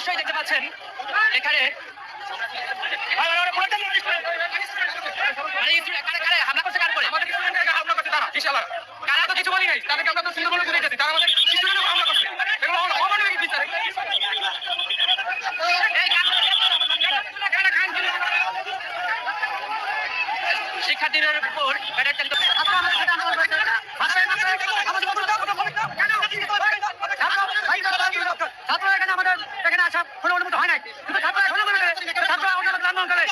দৃশ্যই দেখতে পাচ্ছেন। এখানে স্টুডেন্ট কারা কারা হামলা করছে কার করে আমাদের স্টুডেন্টের গায়ে হামলা করছে তারা বিশালা কারা তো কিছু বলি নাই তাদেরকে আমরা তো সুন্দর বলে দিয়েছি তারা আমাদের স্টুডেন্টের হামলা করছে। এগুলো অমানবিক বিচার। শিক্ষার্থীদের উপর ব্যাটার চালিত ছাত্ররা এখানে আমাদের এখানে আসা কোনো অনুমতি হয় নাই কিন্তু ছাত্ররা এখনও করে ছাত্ররা অন্যান্য আন্দোলন করে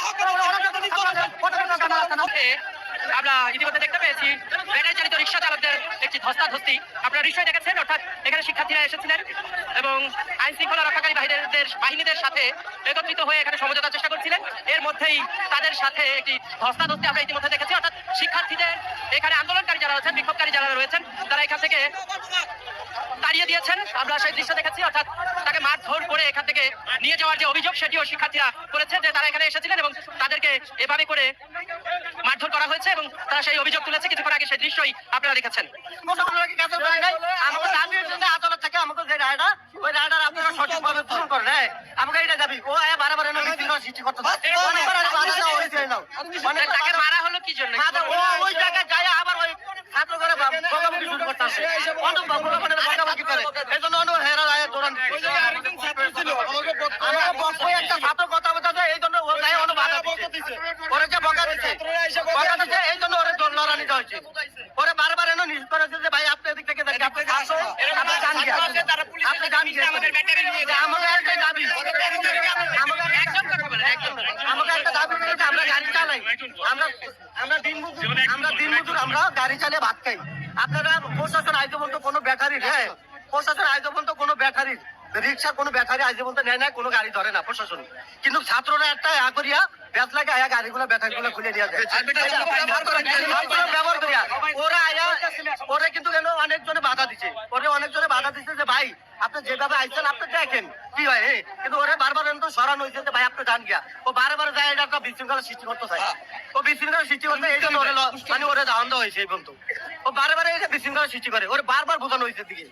আমরা ইতিমধ্যে দেখতে পেয়েছি ব্যাটারি চালিত রিক্সা চালকদের একটি ধস্তাধস্তি। আপনারা নিশ্চয়ই দেখেছেন, অর্থাৎ এখানে শিক্ষার্থীরা এসেছিলেন এবং আইন শৃঙ্খলা রক্ষাকারী বাহিনীদের বাহিনীদের সাথে একত্রিত হয়ে এখানে সমঝোতার চেষ্টা করছিলেন। এর মধ্যেই তাদের সাথে একটি ধস্তা ধস্তাধস্তি আমরা ইতিমধ্যে দেখেছি। অর্থাৎ শিক্ষার্থীদের এখানে আন্দোলনকারী যারা রয়েছেন, বিক্ষোভকারী যারা রয়েছেন, তারা এখান থেকে তাড়িয়ে দিয়েছেন। আমরা সেই দৃশ্য দেখেছি অর্থাৎ তাকে মারধর করে এখান থেকে নিয়ে যাওয়ার যে অভিযোগ সেটিও শিক্ষার্থীরা করেছে যে তারা এখানে এসেছিলেন এবং তাদেরকে এভাবে করে মারধর করা হয়েছে এবং তারা সেই অভিযোগ তুলেছে। কিছুক্ষণ আগে সেই দৃশ্যই আপনারা দেখেছেন। আদালত থেকে আমাকে যে রায়টা ওই রায়টার আপনারা সঠিকভাবে পূরণ করেন। হ্যাঁ আমাকে এটা দাবি। ও এ বারে বারে সৃষ্টি করতে হয়েছে নাও। অনেকবার তাকে মারা হলো কি জন্য মাথা ও ওই জায়গায় যায় আবার ওই ছাত্র করে বকাবকি শুরু করতেছে অন্য বকাবকি বকাবকি করে এই জন্য অন্য হেরা রায় দৌড়ান আমাকে বক- একটা ছাত্র কথা বলতে এই জন্য ও গায়ে অন্য বাধা দিচ্ছে ওরে যে বকা দিচ্ছে বকা দিচ্ছে এই জন্য ওরে দৌড় লড়ানি দেওয়া ওরে বারবার এনে নিশ্চিত করেছে যে ভাই আপনি এদিক থেকে দেখেন আপনি আসো আপনি গান গেয়ে আপনি গান গেয়ে আমাদের একটা দাবি। আমাদের একজন কথা বলেন একজন আমাকে একটা দাবি আমরা গাড়ি চালাই। আমরা আমরা দিন আমরা দিন আমরা গাড়ি চালিয়ে ভাত খাই। আপনারা প্রশাসন আইতে বলতো কোনো ব্যাটারি হ্যাঁ প্রশাসন আইতে বলতো কোনো ব্যাটারি রিক্সা কোনো ব্যাটারি আইতে বলতে নেয় না কোনো গাড়ি ধরে না প্রশাসন। কিন্তু ছাত্ররা একটা ইয়া করিয়া লাগে আয়া গাড়িগুলো ব্যাটারি খুলে দিয়ে যায়। ব্যবহার করিয়া ওরা আয়া ওরা কিন্তু কেন অনেকজনে বাধা দিচ্ছে ওরে অনেকজনে বাধা দিচ্ছে যে ভাই আপনি যেভাবে আইছেন আপনি দেখেন কি হয় হে কিন্তু ওরে বারবার কিন্তু সরানো হয়েছে যে ভাই আপনি জান গিয়া। ও বারবার যায় এটা একটা বিশৃঙ্খলা সৃষ্টি করতে চায়। ও বিশৃঙ্খলা সৃষ্টি করতে এই জন্য ওরে মানে ওরে দেওয়া হয়েছে এই পর্যন্ত। ও বারবার এটা বিশৃঙ্খলা সৃষ্টি করে। ওর বারবার বোঝানো হয়েছে দিকে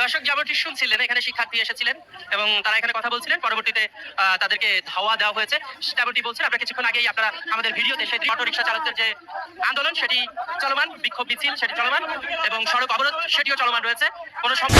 দর্শক যাবতীয় শুনছিলেন এখানে শিক্ষার্থী এসেছিলেন এবং তারা এখানে কথা বলছিলেন। পরবর্তীতে আহ, তাদেরকে ধাওয়া দেওয়া হয়েছে। তেমনটি বলছেন আপনারা কিছুক্ষণ আগেই আপনারা আমাদের ভিডিওতে সেই অটো রিক্সা চালকদের যে আন্দোলন সেটি চলমান বিক্ষোভ মিছিল সেটি চলমান এবং সড়ক অবরোধ সেটিও চলমান রয়েছে। কোনো সম